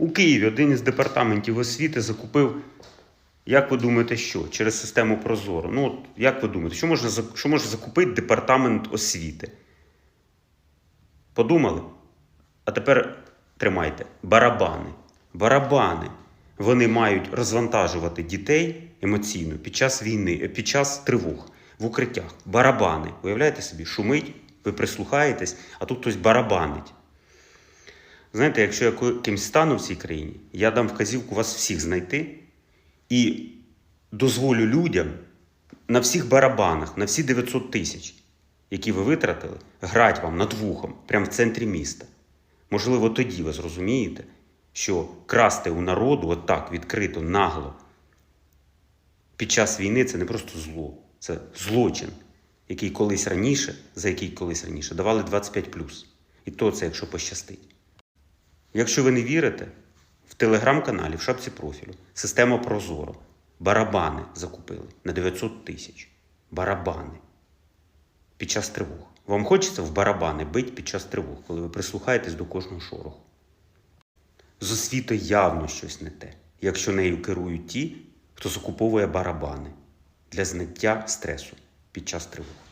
У Києві один із департаментів освіти закупив, як ви думаєте, що? Через систему Прозоро. Ну, от, як ви думаєте, що, можна, що може закупити департамент освіти? Подумали? А тепер тримайте. Барабани. Барабани. Вони мають розвантажувати дітей емоційно під час війни, е, під час тривог в укриттях. Барабани. Уявляєте собі, шумить, ви прислухаєтесь, а тут хтось барабанить. Знаєте, якщо я кимсь стану в цій країні, я дам вказівку вас всіх знайти і дозволю людям на всіх барабанах, на всі 900 тисяч, які ви витратили, грати вам над вухом, прямо в центрі міста. Можливо, тоді ви зрозумієте, що красти у народу отак відкрито, нагло під час війни це не просто зло, це злочин, який колись раніше, за який колись раніше давали 25 І то це, якщо пощастить. Якщо ви не вірите, в телеграм-каналі, в шапці профілю, система Прозоро, барабани закупили на 900 тисяч. Барабани. Під час тривог. Вам хочеться в барабани бить під час тривог, коли ви прислухаєтесь до кожного шороху. З освітою явно щось не те, якщо нею керують ті, хто закуповує барабани для зняття стресу під час тривог.